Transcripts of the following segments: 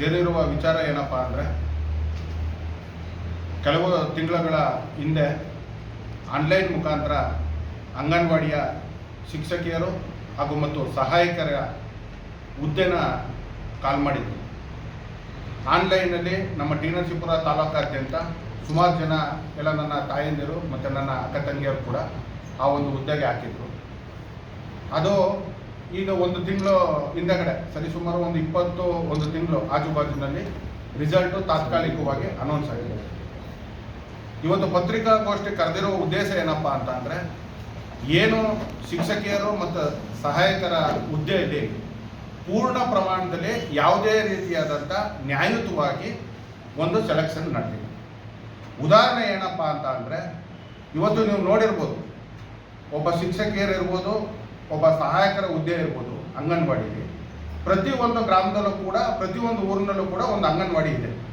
ಸೇರಿರುವ ವಿಚಾರ ಏನಪ್ಪ ಅಂದರೆ, ಕೆಲವು ತಿಂಗಳುಗಳ ಹಿಂದೆ ಆನ್ಲೈನ್ ಮುಖಾಂತರ ಅಂಗನವಾಡಿಯ ಶಿಕ್ಷಕಿಯರು ಹಾಗೂ ಮತ್ತು ಸಹಾಯಕರ ಹುದ್ದೆನ ಕಾಲ್ ಮಾಡಿದ್ರು. ಆನ್ಲೈನಲ್ಲಿ ನಮ್ಮ ಟಿ ತಾಲೂಕಾದ್ಯಂತ ಸುಮಾರು ಜನ ಎಲ್ಲ ನನ್ನ ತಾಯಂದಿರು ಮತ್ತು ನನ್ನ ಅಕ್ಕ ತಂಗಿಯರು ಕೂಡ ಆ ಒಂದು ಹುದ್ದೆಗೆ ಹಾಕಿದ್ರು. ಅದು ಈಗ ಒಂದು ತಿಂಗಳು ಹಿಂದಗಡೆ ಸರಿಸುಮಾರು ಒಂದು ಇಪ್ಪತ್ತು ಒಂದು ತಿಂಗಳು ಆಜುಬಾಜುನಲ್ಲಿ ರಿಸಲ್ಟು ತಾತ್ಕಾಲಿಕವಾಗಿ ಅನೌನ್ಸ್ ಆಗಿದೆ. ಇವತ್ತು ಪತ್ರಿಕಾಗೋಷ್ಠಿ ಕರೆದಿರೋ ಉದ್ದೇಶ ಏನಪ್ಪ ಅಂತ ಅಂದರೆ, ಏನು ಶಿಕ್ಷಕಿಯರು ಮತ್ತು ಸಹಾಯಕರ ಹುದ್ದೆಯಲ್ಲಿ ಪೂರ್ಣ ಪ್ರಮಾಣದಲ್ಲಿ ಯಾವುದೇ ರೀತಿಯಾದಂಥ ನ್ಯಾಯಯುತವಾಗಿ ಒಂದು ಸೆಲೆಕ್ಷನ್ ನಡೆದಿದೆ. ಉದಾಹರಣೆ ಏನಪ್ಪ ಅಂತ ಅಂದರೆ, ಇವತ್ತು ನೀವು ನೋಡಿರ್ಬೋದು, ಒಬ್ಬ ಶಿಕ್ಷಕಿಯರು ಇರ್ಬೋದು ಒಬ್ಬ ಸಹಾಯಕರ ಹುದ್ದೆ ಇರ್ಬೋದು ಅಂಗನವಾಡಿಲಿ. ಪ್ರತಿಯೊಂದು ಗ್ರಾಮದಲ್ಲೂ ಕೂಡ, ಪ್ರತಿಯೊಂದು ಊರಿನಲ್ಲೂ ಕೂಡ ಒಂದು ಅಂಗನವಾಡಿ ಇದೆ.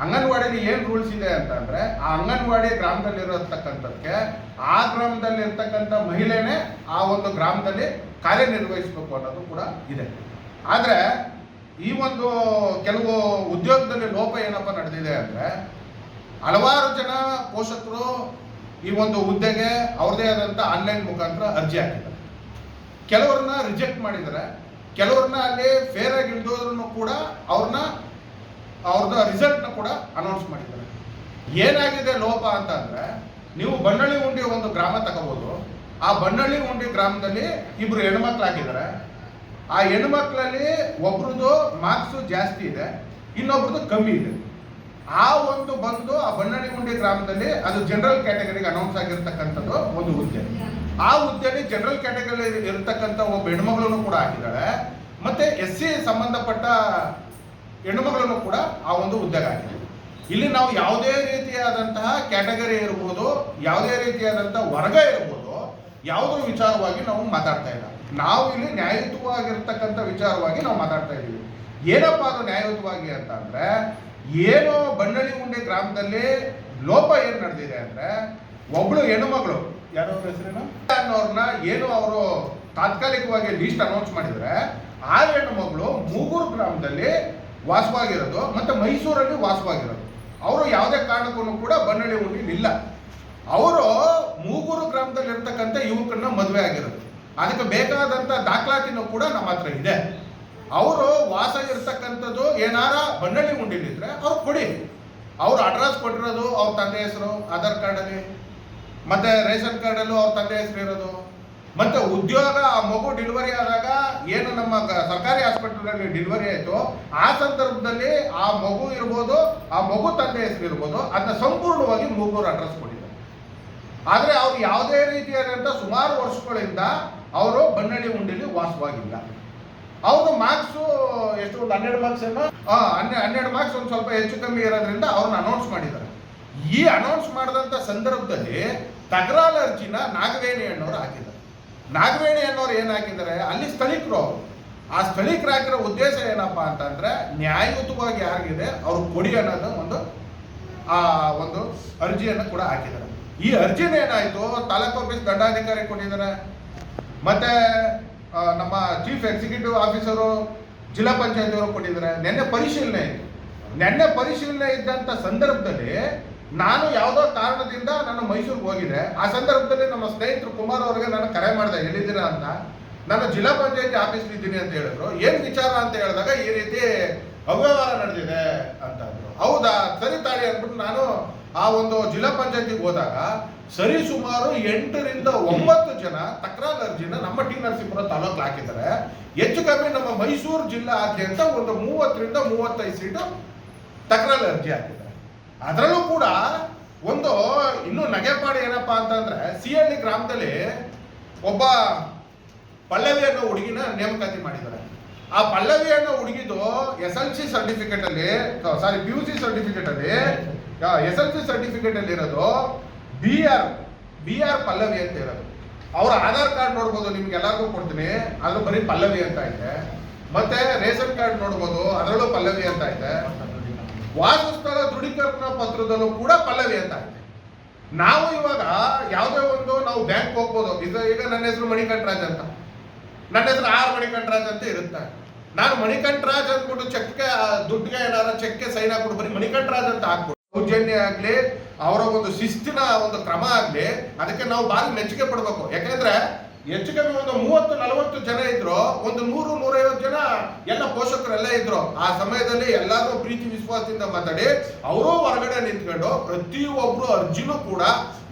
ಅಂಗನವಾಡಿಲಿ ಏನು ರೂಲ್ಸ್ ಇದೆ ಅಂತಂದ್ರೆ ಆ ಅಂಗನವಾಡಿ ಗ್ರಾಮದಲ್ಲಿರತಕ್ಕಂಥದ್ದಕ್ಕೆ ಆ ಗ್ರಾಮದಲ್ಲಿ ಇರ್ತಕ್ಕಂಥ ಮಹಿಳೆನೇ ಆ ಒಂದು ಗ್ರಾಮದಲ್ಲಿ ಕಾರ್ಯನಿರ್ವಹಿಸಬೇಕು ಅನ್ನೋದು ಕೂಡ ಇದೆ. ಆದರೆ, ಈ ಒಂದು ಕೆಲವು ಉದ್ಯೋಗದಲ್ಲಿ ಲೋಪ ಏನಪ್ಪ ನಡೆದಿದೆ ಅಂದರೆ, ಹಲವಾರು ಜನ ಪೋಷಕರು ಈ ಒಂದು ಹುದ್ದೆಗೆ ಅವ್ರದೇ ಆದಂಥ ಆನ್ಲೈನ್ ಮುಖಾಂತರ ಅರ್ಜಿ ಹಾಕಿದ್ದಾರೆ. ಕೆಲವ್ರನ್ನ ರಿಜೆಕ್ಟ್ ಮಾಡಿದ್ದಾರೆ. ಕೆಲವ್ರನ್ನ ಅಲ್ಲಿ ಫೇರ್ ಆಗಿ ಇಳಿದೋದ್ರೂ ಕೂಡ ಅವ್ರನ್ನ ಅವ್ರದ್ದು ರಿಸಲ್ಟ್ನ ಕೂಡ ಅನೌನ್ಸ್ ಮಾಡಿದ್ದಾರೆ. ಏನಾಗಿದೆ ಲೋಪ ಅಂತ ಅಂದ್ರೆ, ನೀವು ಬನ್ನಳ್ಳಿ ಉಂಡಿ ಒಂದು ಗ್ರಾಮ ತಗೋಬೋದು. ಆ ಬನ್ನಳ್ಳಿ ಉಂಡಿ ಗ್ರಾಮದಲ್ಲಿ ಇಬ್ರು ಹೆಣ್ಮಕ್ಳಾಗಿದ್ದಾರೆ ಆ ಹೆಣ್ಮಕ್ಳಲ್ಲಿ ಒಬ್ರದ್ದು ಮಾರ್ಕ್ಸು ಜಾಸ್ತಿ ಇದೆ, ಇನ್ನೊಬ್ರದ್ದು ಕಮ್ಮಿ ಇದೆ. ಆ ಒಂದು ಬಂದು ಆ ಬನ್ನಳ್ಳಿ ಉಂಡಿ ಗ್ರಾಮದಲ್ಲಿ ಅದು ಜನರಲ್ ಕ್ಯಾಟಗರಿಗೆ ಅನೌನ್ಸ್ ಆಗಿರ್ತಕ್ಕಂಥದ್ದು ಒಂದು ಹುದ್ದೆ. ಆ ಹುದ್ದೆಯಲ್ಲಿ ಜನರಲ್ ಕ್ಯಾಟಗರಿ ಇರತಕ್ಕಂಥ ಒಬ್ಬ ಹೆಣ್ಮಗಳನ್ನು ಕೂಡ ಹಾಕಿದ್ದಾಳೆ. ಮತ್ತೆ ಎಸ್ ಸಿ ಸಂಬಂಧಪಟ್ಟ ಹೆಣ್ಮಗಳನ್ನು ಕೂಡ ಆ ಒಂದು ಹುದ್ದೆಗೆ ಹಾಕಿದೆ. ಇಲ್ಲಿ ನಾವು ಯಾವುದೇ ರೀತಿಯಾದಂತಹ ಕ್ಯಾಟಗರಿ ಇರ್ಬೋದು, ಯಾವುದೇ ರೀತಿಯಾದಂತಹ ವರ್ಗ ಇರ್ಬೋದು ಯಾವುದೋ ವಿಚಾರವಾಗಿ ನಾವು ಮಾತಾಡ್ತಾ ಇಲ್ಲ. ನಾವು ಇಲ್ಲಿ ನ್ಯಾಯಯುತವಾಗಿರ್ತಕ್ಕಂಥ ವಿಚಾರವಾಗಿ ನಾವು ಮಾತಾಡ್ತಾ ಇದ್ದೀವಿ. ಏನಪ್ಪ ಅದು ನ್ಯಾಯಯುತವಾಗಿ ಅಂತ ಅಂದ್ರೆ, ಏನೋ ಬನ್ನಳ್ಳಿ ಉಂಡೆ ಗ್ರಾಮದಲ್ಲಿ ಲೋಪ ಏನು ನಡೆದಿದೆ ಅಂದ್ರೆ, ಒಬ್ಳು ಹೆಣ್ಣುಮಗಳು ಅವ್ರ ಹೆಸರೇನು? ಏನು ಅವರು ತಾತ್ಕಾಲಿಕವಾಗಿ ಲೀಸ್ಟ್ ಅನೌನ್ಸ್ ಮಾಡಿದ್ರೆ ಆ ಹೆಣ್ಣು ಮಗಳು ಮೂಗೂರು ಗ್ರಾಮದಲ್ಲಿ ವಾಸವಾಗಿರೋದು ಮತ್ತೆ ಮೈಸೂರಲ್ಲಿ ವಾಸವಾಗಿರೋದು. ಅವರು ಯಾವುದೇ ಕಾರಣಕ್ಕೂ ಕೂಡ ಬನ್ನಳ್ಳಿ ಇಲ್ಲ. ಅವರು ಮೂಗೂರು ಗ್ರಾಮದಲ್ಲಿ ಇರ್ತಕ್ಕಂಥ ಯುವಕರನ್ನ ಮದುವೆ ಆಗಿರೋದು. ಅದಕ್ಕೆ ಬೇಕಾದಂಥ ದಾಖಲಾತಿನೂ ಕೂಡ ನಮ್ಮ ಹತ್ರ ಇದೆ. ಅವರು ವಾಸ ಇರ್ತಕ್ಕಂಥದ್ದು ಏನಾರ ಬನ್ನಳ್ಳಿ ಉಂಡಿಲಿದ್ರೆ ಅವ್ರು ಕೊಡಿ. ಅವ್ರು ಅಡ್ರೆಸ್ ಕೊಟ್ಟಿರೋದು, ಅವ್ರ ತಂದೆ ಹೆಸರು, ಆಧಾರ್ ಕಾರ್ಡಲ್ಲಿ ಮತ್ತೆ ರೇಷನ್ ಕಾರ್ಡಲ್ಲೂ ಅವ್ರ ತಂದೆ ಹೆಸರು ಇರೋದು. ಮತ್ತೆ ಉದ್ಯೋಗ, ಆ ಮಗು ಡೆಲಿವರಿ ಆದಾಗ ಏನು ನಮ್ಮ ಸರ್ಕಾರಿ ಹಾಸ್ಪಿಟಲ್ನಲ್ಲಿ ಡೆಲಿವರಿ ಆಯಿತು, ಆ ಸಂದರ್ಭದಲ್ಲಿ ಆ ಮಗು ಇರ್ಬೋದು, ಆ ಮಗು ತಂದೆ ಹೆಸರು ಇರ್ಬೋದು, ಅದನ್ನ ಸಂಪೂರ್ಣವಾಗಿ ಮೂಗೂರು ಅಡ್ರೆಸ್ ಕೊಟ್ಟಿದ್ದಾರೆ. ಆದರೆ ಅವ್ರು ಯಾವುದೇ ರೀತಿಯಾದಂಥ ಸುಮಾರು ವರ್ಷಗಳಿಂದ ಅವರು ಬನ್ನಳ್ಳಿ ಉಂಡಿಲಿ ವಾಸವಾಗಿಲ್ಲ. ಅವರು ಮಾರ್ಕ್ಸು ಎಷ್ಟು ಒಂದು ಹನ್ನೆರಡು ಮಾರ್ಕ್ಸ್ ಏನೋ? ಹನ್ನೆ, ಹನ್ನೆರಡು ಮಾರ್ಕ್ಸ್ ಒಂದು ಸ್ವಲ್ಪ ಹೆಚ್ಚು ಕಮ್ಮಿ ಇರೋದ್ರಿಂದ ಅವ್ರನ್ನ ಅನೌನ್ಸ್ ಮಾಡಿದ್ದಾರೆ. ಈ ಅನೌನ್ಸ್ ಮಾಡಿದಂಥ ಸಂದರ್ಭದಲ್ಲಿ ತಕರಾರು ಅರ್ಜಿನ ನಾಗವೇಣಿ ಅನ್ನೋರು ಹಾಕಿದ್ದಾರೆ. ನಾಗವೇಣಿ ಅನ್ನೋರು ಏನು ಹಾಕಿದ್ದಾರೆ? ಅಲ್ಲಿ ಸ್ಥಳೀಕರು ಅವರು. ಆ ಸ್ಥಳೀಕರು ಹಾಕಿರೋ ಉದ್ದೇಶ ಏನಪ್ಪ ಅಂತಂದ್ರೆ ನ್ಯಾಯಯುತವಾಗಿ ಯಾರಿಗಿದೆ, ಅವ್ರು ಕೊಡಿ ಅನ್ನೋದು ಒಂದು, ಆ, ಒಂದು ಅರ್ಜಿಯನ್ನು ಕೂಡ ಹಾಕಿದ್ದಾರೆ. ಈ ಅರ್ಜಿನ ಏನಾಯ್ತು? ತಾಲೂಕು ಆಫೀಸ್ ದಂಡಾಧಿಕಾರಿ ಕೊಟ್ಟಿದ್ದಾರೆ. ಮತ್ತೆ ನಮ್ಮ ಚೀಫ್ ಎಕ್ಸಿಕ್ಯೂಟಿವ್ ಆಫೀಸರು ಜಿಲ್ಲಾ ಪಂಚಾಯತ್ ಅವರು ಕೊಟ್ಟಿದ್ದಾರೆ. ನಿನ್ನೆ ಪರಿಶೀಲನೆ ಇತ್ತು. ನಿನ್ನೆ ಪರಿಶೀಲನೆ ಇದ್ದಂಥ ಸಂದರ್ಭದಲ್ಲಿ ನಾನು ಯಾವುದೋ ಕಾರಣದಿಂದ ನಾನು ಮೈಸೂರಿಗೆ ಹೋಗಿದ್ದೆ. ಆ ಸಂದರ್ಭದಲ್ಲಿ ನಮ್ಮ ಸ್ನೇಹಿತರು ಕುಮಾರ್ ಅವರಿಗೆ ನಾನು ಕರೆ ಮಾಡಿದೆ, ಎಲ್ಲಿದ್ದೀರಾ ಅಂತ? ನಾನು ಜಿಲ್ಲಾ ಪಂಚಾಯತಿ ಆಫೀಸ್ ಇದ್ದೀನಿ ಅಂತ ಹೇಳಿದ್ರು. ಏನು ವಿಚಾರ ಅಂತ ಹೇಳಿದಾಗ, ಈ ರೀತಿ ಅವ್ಯವಹಾರ ನಡೆದಿದೆ ಅಂತ ಅಂದ್ರು ಹೌದಾ? ಸರಿ ತಾಳಿ ಅಂದ್ಬಿಟ್ಟು ನಾನು ಆ ಒಂದು ಜಿಲ್ಲಾ ಪಂಚಾಯತಿಗೆ ಹೋದಾಗ ಸರಿ ಸುಮಾರು ಎಂಟರಿಂದ ಒಂಬತ್ತು ಜನ ತಕರಾರು ಅರ್ಜಿನ ನಮ್ಮ ಟಿ ನರಸೀಪುರ ತಾಲೂಕು ಹಾಕಿದ್ದಾರೆ. ಹೆಚ್ಚು ಕಮ್ಮಿ ನಮ್ಮ ಮೈಸೂರು ಜಿಲ್ಲಾದ್ಯಂತ ಒಂದು ಮೂವತ್ತರಿಂದ ಮೂವತ್ತೈದು ಸೀಟು ತಕರಾರು ಅರ್ಜಿ ಹಾಕಿದ್ದಾರೆ. ಅದರಲ್ಲೂ ಕೂಡ ಒಂದು ಇನ್ನು ನಗೆಪಾಡು ಏನಪ್ಪಾ ಅಂತಂದ್ರೆ ಸಿಹಳ್ಳಿ ಗ್ರಾಮದಲ್ಲಿ ಒಬ್ಬ ಪಲ್ಲವಿ ಅನ್ನೋ ಹುಡುಗಿನ ನೇಮಕಾತಿ ಮಾಡಿದ್ದಾರೆ. ಆ ಪಲ್ಲವಿ ಅನ್ನೋ ಹುಡುಗಿದು ಎಸ್ ಎಲ್ ಸಿ ಸರ್ಟಿಫಿಕೇಟ್ ಅಲ್ಲಿ sorry, P U C certificate ಅಲ್ಲಿ ಎಸ್ ಎಲ್ ಸಿ ಸರ್ಟಿಫಿಕೇಟ್ ಅಲ್ಲಿ ಇರೋದು B R B R Pallavi ಅಂತ ಇರೋದು. ಅವ್ರ ಆಧಾರ್ ಕಾರ್ಡ್ ನೋಡ್ಬೋದು ನಿಮ್ಗೆ ಎಲ್ಲರಿಗೂ ಕೊಡ್ತೀನಿ. ಅದು ಬರೀ ಪಲ್ಲವಿ ಅಂತ ಐತೆ. ಮತ್ತೆ ರೇಷನ್ ಕಾರ್ಡ್ ನೋಡ್ಬೋದು, ಅದರಲ್ಲೂ ಪಲ್ಲವಿ ಅಂತ ಐತೆ. ವಾಸಸ್ಥಳ ದೃಢೀಕರಣ ಪತ್ರದಲ್ಲೂ ಕೂಡ ಪಲ್ಲವಿ ಅಂತ ಇದೆ. ನಾವು ಇವಾಗ ಯಾವುದೇ ಒಂದು ನಾವು ಬ್ಯಾಂಕ್ ಹೋಗ್ಬೋದು. ಇದು ಈಗ ನನ್ನ ಹೆಸರು ಮಣಿಕಂಠರಾಜ್ ಅಂತ. ನನ್ನ ಹೆಸರು ಆರ್ ಮಣಿಕಂಠರಾಜ್ ಅಂತ ಇರುತ್ತೆ. ನಾನು ಮಣಿಕಂಠರಾಜ್ ಅಂದ್ಬಿಟ್ಟು ಚೆಕ್ಗೆ ದುಡ್ಡಿಗೆ ಏನಾರ ಚೆಕ್ಗೆ ಸೈನ್ ಹಾಕ್ಬಿಟ್ಟು ಬರೀ ಮಣಿಕಂಠರಾಜ್ ಅಂತ ಹಾಕ್ಬಿಟ್ಟು. ಸೌಜನ್ಯ ಆಗ್ಲಿ, ಅವರ ಒಂದು ಶಿಸ್ತಿನ ಒಂದು ಕ್ರಮ ಆಗ್ಲಿ, ಅದಕ್ಕೆ ನಾವು ಭಾರಿ ಮೆಚ್ಚುಗೆ ಪಡ್ಬೇಕು. ಯಾಕಂದ್ರೆ ಹೆಚ್ಚು ಕಮ್ಮಿ ಒಂದು ಮೂವತ್ತು, ನಲವತ್ತು ಜನ ಇದ್ರು, ಒಂದು ನೂರು ನೂರೈವತ್ತು ಜನ ಎಲ್ಲ ಪೋಷಕರೆಲ್ಲ ಇದ್ರು. ಆ ಸಮಯದಲ್ಲಿ ಎಲ್ಲರೂ ಪ್ರೀತಿ, ವಿಶ್ವಾಸದಿಂದ ಮಾತಾಡಿ, ಅವರು ಹೊರಗಡೆ ನಿಂತ್ಕೊಂಡು ಪ್ರತಿಯೊಬ್ರು ಅರ್ಜಿನೂ ಕೂಡ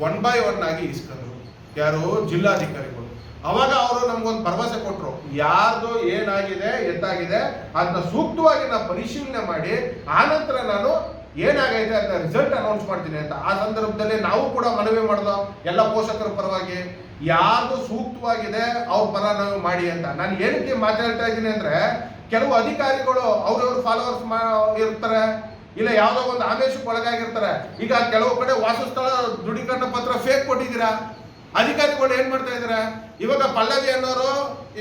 ಒನ್ ಬೈ ಒನ್ ಆಗಿ ಇಸ್ಕೊಂಡ್ರು. ಯಾರು? ಜಿಲ್ಲಾಧಿಕಾರಿಗಳು. ಅವಾಗ ಅವರು ನಮ್ಗೊಂದು ಭರವಸೆ ಕೊಟ್ರು. ಯಾರ್ದು ಏನಾಗಿದೆ, ಎಂತಾಗಿದೆ ಅದನ್ನ ಸೂಕ್ತವಾಗಿ ನಾವು ಪರಿಶೀಲನೆ ಮಾಡಿ, ಆನಂತರ ನಾನು ಏನಾಗೈತೆ ಅಂತ ರಿಸಲ್ಟ್ ಅನೌನ್ಸ್ ಮಾಡ್ತೀನಿ ಅಂತ, ಆ ಸಂದರ್ಭದಲ್ಲಿ ನಾವು ಕೂಡ ಮನವಿ ಮಾಡಿದ ಎಲ್ಲ ಪೋಷಕರ ಪರವಾಗಿ ಯಾರು ಸೂಕ್ತವಾಗಿದೆ ಅವ್ರ ಪರ ನಾವು ಮಾಡಿ ಅಂತ. ನಾನು ಏನಕ್ಕೆ ಮಾತಾಡ್ತಾ ಇದ್ದೀನಿ ಅಂದ್ರೆ, ಕೆಲವು ಅಧಿಕಾರಿಗಳು ಅವ್ರವ್ರ ಫಾಲೋವರ್ಸ್ ಇರ್ತಾರೆ, ಇಲ್ಲ ಯಾವುದೋ ಒಂದು ಆಮೇಶಕ್ಕೆ ಒಳಗಾಗಿರ್ತಾರೆ. ಈಗ ಕೆಲವು ಕಡೆ ವಾಸಸ್ಥಳ ದೃಢೀಕರಣ ಪತ್ರ ಫೇಕ್ ಕೊಟ್ಟಿದ್ದೀರಾ? ಅಧಿಕಾರಿಗಳು ಏನ್ ಮಾಡ್ತಾ ಇದಾರೆ? ಇವಾಗ ಪಲ್ಲವಿ ಅನ್ನೋರು,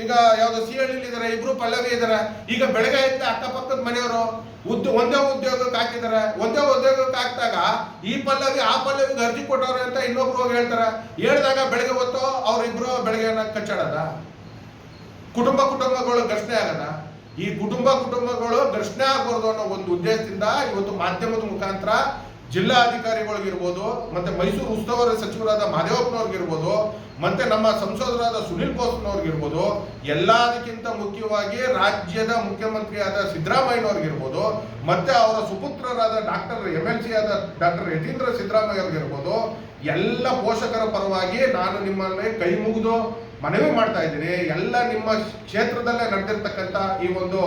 ಈಗ ಯಾವ್ದು ಸಿ ಇದ್ದಾರೆ ಇಬ್ರು ಪಲ್ಲವಿ ಇದಾರೆ. ಈಗ ಬೆಳಗ್ಗೆ ಎದ್ದ ಅಕ್ಕಪಕ್ಕದ ಮನೆಯವರು ಉದ್ದ ಒಂದೇ ಉದ್ಯೋಗಕ್ಕೆ ಹಾಕಿದ್ದಾರೆ. ಒಂದೇ ಉದ್ಯೋಗಕ್ಕೆ ಹಾಕಿದಾಗ ಈ ಪಲ್ಲವಿ, ಆ ಪಲ್ಲವಿಗೆ ಅರ್ಜಿ ಕೊಟ್ಟವ್ರೆ ಅಂತ ಇನ್ನೊಬ್ರು ಹೋಗಿ ಹೇಳ್ತಾರೆ. ಹೇಳಿದಾಗ ಬೆಳಗ್ಗೆ ಹೊತ್ತು ಅವರಿಬ್ರು ಬೆಳಗ್ಗೆ ಕಚ್ಚಾಡದ? ಕುಟುಂಬ ಕುಟುಂಬಗಳು ಘರ್ಷಣೆ ಆಗದ? ಈ ಕುಟುಂಬ ಕುಟುಂಬಗಳು ಘರ್ಷಣೆ ಆಗ್ಬಾರ್ದು ಅನ್ನೋ ಒಂದು ಉದ್ದೇಶದಿಂದ ಇವತ್ತು ಮಾಧ್ಯಮದ ಮುಖಾಂತರ ಜಿಲ್ಲಾ ಅಧಿಕಾರಿಗಳಿಗಿರ್ಬೋದು ಮತ್ತೆ ಮೈಸೂರು ಉಸ್ತುವಾರಿ ಸಚಿವರಾದ ಮಾದೇವಪ್ಪನವ್ರಿಗಿರ್ಬೋದು, ಮತ್ತೆ ನಮ್ಮ ಸಂಸದರಾದ ಸುನಿಲ್ ಬೋಸ್ನವ್ರಿಗಿರ್ಬೋದು ಎಲ್ಲದಕ್ಕಿಂತ ಮುಖ್ಯವಾಗಿ ರಾಜ್ಯದ ಮುಖ್ಯಮಂತ್ರಿಯಾದ ಸಿದ್ದರಾಮಯ್ಯನವ್ರಿಗಿರ್ಬೋದು, ಮತ್ತೆ ಅವರ ಸುಪುತ್ರರಾದ ಡಾಕ್ಟರ್ ಎಂ ಎಲ್ ಸಿ ಆದ ಡಾಕ್ಟರ್ ಯತೀಂದ್ರ ಸಿದ್ದರಾಮಯ್ಯ ಅವ್ರಿಗಿರ್ಬೋದು ಎಲ್ಲ ಪೋಷಕರ ಪರವಾಗಿ ನಾನು ನಿಮ್ಮಲ್ಲಿ ಕೈ ಮುಗಿದು ಮನವಿ ಮಾಡ್ತಾ ಇದ್ದೀನಿ ಎಲ್ಲ ನಿಮ್ಮ ಕ್ಷೇತ್ರದಲ್ಲೇ ನಡೆದಿರ್ತಕ್ಕಂಥ ಈ ಒಂದು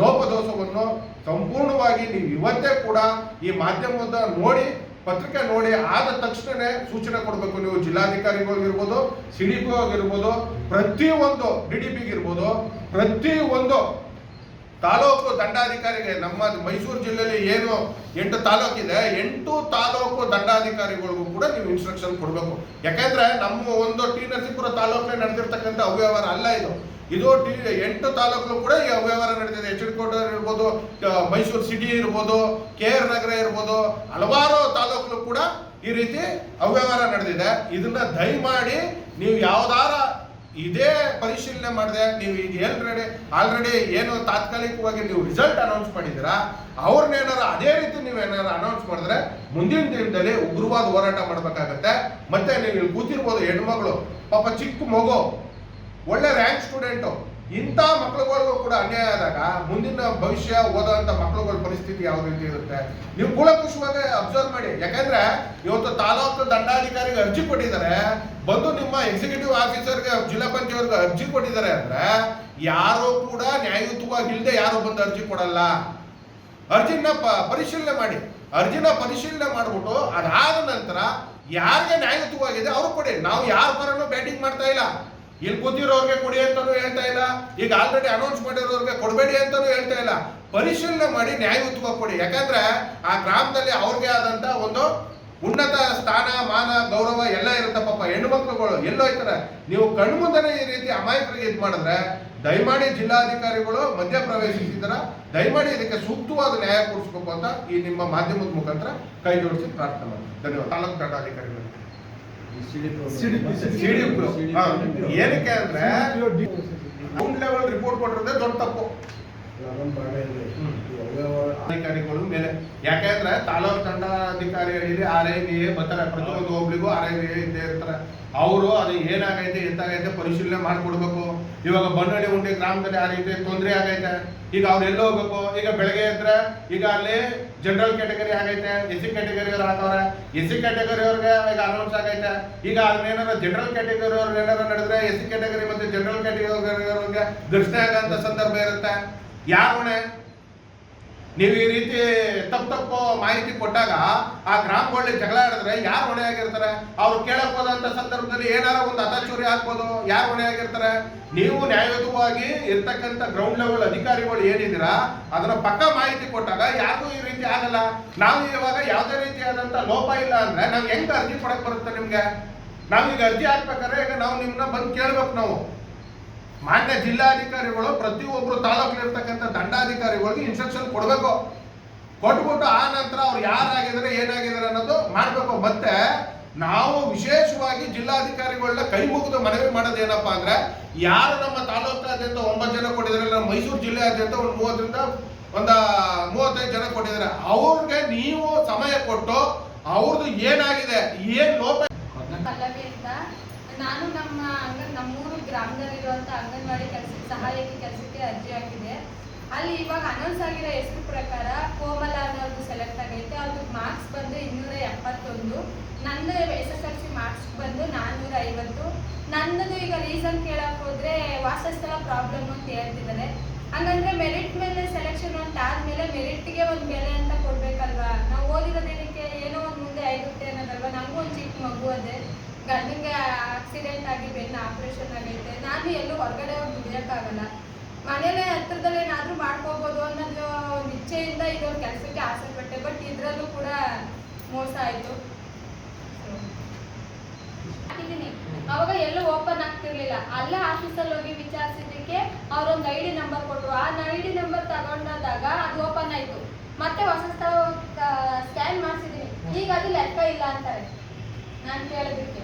ಲೋಪದೋಷವನ್ನು ಸಂಪೂರ್ಣವಾಗಿ ನೀವು ಇವತ್ತೇ ಕೂಡ ಈ ಮಾಧ್ಯಮದ ನೋಡಿ, ಪತ್ರಿಕೆ ನೋಡಿ ಆದ ತಕ್ಷಣನೇ ಸೂಚನೆ ಕೊಡಬೇಕು. ನೀವು ಜಿಲ್ಲಾಧಿಕಾರಿಗಳಿಗಿರ್ಬೋದು ಸಿ ಡಿ ಪಿ ಆಗಿರ್ಬೋದು, ಪ್ರತಿಯೊಂದು ಡಿ ಡಿ ಪಿಗಿರ್ಬೋದು ಪ್ರತಿಯೊಂದು ತಾಲೂಕು ದಂಡಾಧಿಕಾರಿಗೆ ನಮ್ಮ ಮೈಸೂರು ಜಿಲ್ಲೆಯಲ್ಲಿ ಏನು ಎಂಟು ತಾಲೂಕಿದೆ ಎಂಟು ತಾಲೂಕು ದಂಡಾಧಿಕಾರಿಗಳಿಗೂ ಕೂಡ ನೀವು ಇನ್ಸ್ಟ್ರಕ್ಷನ್ ಕೊಡಬೇಕು. ಯಾಕೆಂದ್ರೆ ನಮ್ಮ ಒಂದು ಟಿ ನರಸೀಪುರ ತಾಲೂಕಿನಲ್ಲಿ ನಡೆದಿರ್ತಕ್ಕಂಥ ಅವ್ಯವಹಾರ ಅಲ್ಲ ಇದು. ಇದು ಟಿ, ಎಂಟು ತಾಲೂಕು ಕೂಡ ಈ ಅವ್ಯವಹಾರ ನಡೆದಿದೆ ಎಚ್ ಡಿ ಕೋಟರ್ ಇರ್ಬೋದು ಮೈಸೂರು ಸಿಟಿ ಇರ್ಬೋದು, ಕೆ ಆರ್ ನಗರ ಇರ್ಬೋದು, ಹಲವಾರು ತಾಲೂಕು ಕೂಡ ಈ ರೀತಿ ಅವ್ಯವಹಾರ ನಡೆದಿದೆ. ಇದನ್ನ ದಯಮಾಡಿ ನೀವು ಯಾವ್ದಾರ ಇದೇ ಪರಿಶೀಲನೆ ಮಾಡಿದೆ, ನೀವು ಈಗ ಎಲ್ರೆಡಿ ಆಲ್ರೆಡಿ ಏನು ತಾತ್ಕಾಲಿಕವಾಗಿ ನೀವು ರಿಸಲ್ಟ್ ಅನೌನ್ಸ್ ಮಾಡಿದ್ದೀರಾ ಅವ್ರನ್ನೇನಾರ ಅದೇ ರೀತಿ ನೀವೇನಾರ ಅನೌನ್ಸ್ ಮಾಡಿದ್ರೆ ಮುಂದಿನ ದಿನದಲ್ಲಿ ಉಗ್ರವಾದ ಹೋರಾಟ ಮಾಡಬೇಕಾಗತ್ತೆ. ಮತ್ತೆ ನೀವು ಇಲ್ಲಿ ಕೂತಿರ್ಬೋದು ಹೆಣ್ಮಗಳು ಪಾಪ ಚಿಕ್ಕ ಮಗು, ಒಳ್ಳೆ ರ್ಯಾಂಕ್ ಸ್ಟೂಡೆಂಟು ಇಂಥ ಮಕ್ಳುಗಳಿಗೂ ಕೂಡ ಅನ್ಯಾಯ ಆದಾಗ ಮುಂದಿನ ಭವಿಷ್ಯ ಓದೋಂಥ ಮಕ್ಳುಗಳ ಪರಿಸ್ಥಿತಿ ಯಾವ ರೀತಿ ಇರುತ್ತೆ? ನೀವು ಕೂಲಂಕುಷವಾಗಿ ಅಬ್ಸರ್ವ್ ಮಾಡಿ. ಯಾಕಂದ್ರೆ ಇವತ್ತು ತಾಲೂಕು ದಂಡಾಧಿಕಾರಿಗೆ ಅರ್ಜಿ ಕೊಟ್ಟಿದ್ದಾರೆ. ಬಂದು ನಿಮ್ಮ ಎಕ್ಸಿಕ್ಯೂಟಿವ್ ಆಫೀಸರ್ಗೆ ಜಿಲ್ಲಾ ಪಂಚಾಯತ್ಗೆ ಅರ್ಜಿ ಕೊಟ್ಟಿದ್ದಾರೆ ಅಂದ್ರೆ ಯಾರು ಕೂಡ ನ್ಯಾಯಯುತವಾಗಿ ಇಲ್ಲದೆ ಯಾರು ಬಂದು ಅರ್ಜಿ ಕೊಡಲ್ಲ. ಅರ್ಜಿನ ಪರಿಶೀಲನೆ ಮಾಡಿ. ಅರ್ಜಿನ ಪರಿಶೀಲನೆ ಮಾಡಿಬಿಟ್ಟು ಅದಾದ ನಂತರ ಯಾರಿಗೆ ನ್ಯಾಯಯುತವಾಗಿದೆ ಅವ್ರು ಕೊಡಿ. ನಾವು ಯಾರ ಪರನೂ ಬ್ಯಾಟಿಂಗ್ ಮಾಡ್ತಾ ಇಲ್ಲ. ಇಲ್ಲಿ ಕೂತಿರೋರ್ಗೆ ಕೊಡಿ ಅಂತಾನು ಹೇಳ್ತಾ ಇಲ್ಲ. ಈಗ ಆಲ್ರೆಡಿ ಅನೌನ್ಸ್ ಮಾಡಿರೋರ್ಗೆ ಕೊಡಬೇಡಿ ಅಂತಾನು ಹೇಳ್ತಾ ಇಲ್ಲ. ಪರಿಶೀಲನೆ ಮಾಡಿ ನ್ಯಾಯಯುತವಾಗಿ ಕೊಡಿ. ಯಾಕಂದ್ರೆ ಆ ಗ್ರಾಮದಲ್ಲಿ ಅವ್ರಿಗೆ ಆದಂತ ಒಂದು ಉನ್ನತ ಸ್ಥಾನ, ಮಾನ, ಗೌರವ ಎಲ್ಲ ಇರುತ್ತೆ ಪಾಪ. ಹೆಣ್ಣು ಮಕ್ಕಳುಗಳು ಎಲ್ಲೋಯ್ತಾರೆ ನೀವು ಕಣ್ಮುಂದನೆ ಈ ರೀತಿ ಅಮಾಯಕರಿಗೆ ಇದು ಮಾಡಿದ್ರೆ ದಯಮಾಡಿ ಜಿಲ್ಲಾಧಿಕಾರಿಗಳು ಮಧ್ಯ ಪ್ರವೇಶಿಸಿದ್ರ ದಯಮಾಡಿ ಇದಕ್ಕೆ ಸೂಕ್ತವಾದ ನ್ಯಾಯ ಕೊಡಿಸ್ಬೇಕು ಅಂತ ಈ ನಿಮ್ಮ ಮಾಧ್ಯಮದ ಮುಖಾಂತರ ಕೈ ಜೋಡಿಸಿ ಪ್ರಾರ್ಥನೆ ಧನ್ಯವಾದ. ತಾಲೂಕು ದಂಡಾಧಿಕಾರಿಗಳು ಏನಕ್ಕೆ ಅಂದ್ರೆ ಗ್ರೌಂಡ್ ಲೆವೆಲ್ ರಿಪೋರ್ಟ್ ಕೊಟ್ಟಿರೋದೇ ದೊಡ್ಡ ತಪ್ಪು. ಅಧಿಕಾರಿಗಳು ಮೇಲೆ. ಯಾಕಂದ್ರೆ ತಾಲೂಕು ದಂಡಾಧಿಕಾರಿಗಳಿಗೆ ಆರ್ ಐ ಬಿ ಎ ಬರ್ತಾರೆ. ಪ್ರತಿಯೊಂದು ಹೋಬ್ಳಿಗೂ ಆರ್ ಐ ಬಿ ಎ ಇದ್ದೇ ಇರ್ತಾರೆ. ಅವರು ಅದು ಏನಾಗೈತೆ ಎಂತಾಗೈತೆ ಪರಿಶೀಲನೆ ಮಾಡ್ಕೊಡ್ಬೇಕು. ಇವಾಗ ಬನ್ನಡಿ ಉಂಡೆ ಗ್ರಾಮದಲ್ಲಿ ಆ ರೀತಿ ತೊಂದರೆ ಆಗೈತೆ. ಈಗ ಅವ್ರು ಎಲ್ಲಿ ಹೋಗ್ಬೇಕು? ಈಗ ಬೆಳಗ್ಗೆ ಎದ್ರೆ ಈಗ ಅಲ್ಲಿ ಜನರಲ್ ಕ್ಯಾಟಗರಿ ಆಗೈತೆ ಎಸ್ ಸಿ ಕ್ಯಾಟಗರಿ ಅವ್ರು ಹಾಕವ್ರೆ. ಎಸ್ ಸಿ ಕ್ಯಾಟಗರಿ ಅವ್ರಿಗೆ ಈಗ ಅನೌನ್ಸ್ ಆಗೈತೆ. ಈಗ ಅದನ್ನೇನಾರ ಜನರಲ್ ಕ್ಯಾಟಗರಿ ಅವ್ರಿಗೆ ಏನಾರ ನಡೆದ್ರೆ ಎಸ್ ಸಿ ಕ್ಯಾಟಗರಿ ಮತ್ತೆ ಜನರಲ್ ಕ್ಯಾಟಗರಿ ಅವ್ರಿಗೆ ಘರ್ಷಣೆ ಆಗಂತ ಸಂದರ್ಭ ಇರುತ್ತೆ. ಯಾರು ಹೊಣೆ? ನೀವು ಈ ರೀತಿ ತಪ್ಪು ತಪ್ಪು ಮಾಹಿತಿ ಕೊಟ್ಟಾಗ ಆ ಗ್ರಾಮಗಳಲ್ಲಿ ಜಗಳ ಆಡಿದ್ರೆ ಯಾರು ಹೊಣೆ ಆಗಿರ್ತಾರೆ? ಅವ್ರು ಕೇಳಕ್ ಹೋದಂತ ಸಂದರ್ಭದಲ್ಲಿ ಏನಾರ ಒಂದು ಅತಾಚೂರಿ ಹಾಕ್ಬೋದು ಯಾರು ಹೊಣೆ ಆಗಿರ್ತಾರೆ? ನೀವು ನ್ಯಾಯಯುತವಾಗಿ ಇರ್ತಕ್ಕಂಥ ಗ್ರೌಂಡ್ ಲೆವೆಲ್ ಅಧಿಕಾರಿಗಳು ಏನಿದ್ದೀರಾ, ಅದರ ಪಕ್ಕ ಮಾಹಿತಿ ಕೊಟ್ಟಾಗ ಯಾರಿಗೂ ಈ ರೀತಿ ಆಗಲ್ಲ. ನಾವು ಇವಾಗ ಯಾವುದೇ ರೀತಿಯಾದಂಥ ಲೋಪ ಇಲ್ಲ ಅಂದ್ರೆ ನಾವು ಹೆಂಗೆ ಅರ್ಜಿ ಕೊಡಕ್ ಬರುತ್ತೆ ನಿಮಗೆ? ನಾವೀಗ ಅರ್ಜಿ ಹಾಕ್ಬೇಕಾದ್ರೆ ಈಗ ನಾವು ನಿಮ್ಮನ್ನ ಬಂದು ಕೇಳ್ಬೇಕು ನಾವು. ಮಾನ್ಯ ಜಿಲ್ಲಾಧಿಕಾರಿಗಳು ಪ್ರತಿಯೊಬ್ಬರು ತಾಲೂಕಿಲಿರ್ತಕ್ಕಂಥ ದಂಡಾಧಿಕಾರಿಗಳಿಗೆ ಇನ್ಸ್ಟ್ರಕ್ಷನ್ ಕೊಡಬೇಕು. ಕೊಟ್ಬಿಟ್ಟು ಆ ನಂತರ ಅವ್ರು ಯಾರಾಗಿದ್ದಾರೆ, ಏನಾಗಿದ್ದಾರೆ ಅನ್ನೋದು ಮಾಡಬೇಕು. ಮತ್ತೆ ನಾವು ವಿಶೇಷವಾಗಿ ಜಿಲ್ಲಾಧಿಕಾರಿಗಳನ್ನ ಕೈ ಮುಗಿದು ಮನವಿ ಏನಪ್ಪಾ ಅಂದ್ರೆ, ಯಾರು ನಮ್ಮ ತಾಲೂಕಾದ್ಯಂತ ಒಂಬತ್ತು ಜನ ಕೊಟ್ಟಿದ್ದಾರೆ ನಮ್ಮ ಮೈಸೂರು ಜಿಲ್ಲೆಯಾದ್ಯಂತ ಒಂದು ಮೂವತ್ತರಿಂದ ಒಂದ ಮೂವತ್ತೈದು ಜನ ಕೊಟ್ಟಿದ್ದಾರೆ, ಅವ್ರಿಗೆ ನೀವು ಸಮಯ ಕೊಟ್ಟು ಅವ್ರದ್ದು ಏನಾಗಿದೆ, ಏನ್ ಲೋಪ ನಾನು ನಮ್ಮ ನಮ್ಮ ಗ್ರಾಮದಲ್ಲಿರುವಂಥ ಅಂಗನವಾಡಿ ಕೆಲಸಕ್ಕೆ ಸಹಾಯಕಿ ಕೆಲಸಕ್ಕೆ ಅರ್ಜಿ ಹಾಕಿದೆ. ಅಲ್ಲಿ ಇವಾಗ ಅನೌನ್ಸ್ ಆಗಿರೋ ಹೆಸರು ಪ್ರಕಾರ ಕೋಮಲ ಅನ್ನೋದು ಸೆಲೆಕ್ಟ್ ಆಗೈತೆ. ಅವ್ರದ್ದು ಮಾರ್ಕ್ಸ್ ಬಂದು ಇನ್ನೂರ ಎಪ್ಪತ್ತೊಂದು. ನಂದು S S L C marks ಬಂದು ನಾನ್ನೂರ ಐವತ್ತು. ನನ್ನದು ಈಗ ರೀಸನ್ ಕೇಳಕ್ ಹೋದ್ರೆ ವಾಸಸ್ಥಳ ಪ್ರಾಬ್ಲಮ್ ಅಂತ ಹೇಳ್ತಿದ್ದಾರೆ. ಹಂಗಂದ್ರೆ ಮೆರಿಟ್ ಮೇಲೆ ಸೆಲೆಕ್ಷನ್ ಅಂತ ಆದ್ಮೇಲೆ ಮೆರಿಟ್ಗೆ ಒಂದು ಬೆಲೆ ಅಂತ ಕೊಡ್ಬೇಕಲ್ವಾ? ನಾವು ಓದಿರೋ ದಿನಕ್ಕೆ ಏನೋ ಒಂದು ಮುಂದೆ ಆಗುತ್ತೆ ಅನ್ನೋದಲ್ವಾ? ನಂಗೂ ಒಂದು ಚಿಕ್ಕ ಮಗು ಅದೇ. ಗಂಡಿಗೆ ಆಕ್ಸಿಡೆಂಟ್ ಆಗಿ ಬೆನ್ನು ಆಪರೇಷನ್ ಆಗೈತೆ. ನಾನು ಎಲ್ಲೂ ಹೊರಗಡೆ ಹೋಗಿ ದುಡಿಯೋಕ್ಕಾಗಲ್ಲ ಮನೇಲೆ ಹತ್ರದಲ್ಲಿ ಏನಾದರೂ ಮಾಡ್ಕೋಬೋದು ಅನ್ನೋದು ಒಂದು ಇಚ್ಛೆಯಿಂದ ಇದೊಂದು ಕೆಲಸಕ್ಕೆ ಆಸೆ ಪಟ್ಟೆ ಬಟ್ ಇದರಲ್ಲೂ ಕೂಡ ಮೋಸ ಆಯಿತು. ಅವಾಗ ಎಲ್ಲೂ ಓಪನ್ ಆಗ್ತಿರ್ಲಿಲ್ಲ. ಅಲ್ಲೇ ಆಫೀಸಲ್ಲಿ ಹೋಗಿ ವಿಚಾರಿಸಿದ್ದಕ್ಕೆ ಅವ್ರೊಂದು ಐ ಡಿ ನಂಬರ್ ಕೊಟ್ಟರು ಆ ಐ ಡಿ ನಂಬರ್ ತಗೊಂಡಾದಾಗ ಅದು ಓಪನ್ ಆಯಿತು. ಮತ್ತೆ ಹೊಸ ಸ್ಕ್ಯಾನ್ ಮಾಡಿಸಿದ್ದೀನಿ ಈಗ ಅದು ಲೆಕ್ಕ ಇಲ್ಲ ಅಂತಾರೆ. ನಾನು ಕೇಳೋದಕ್ಕೆ.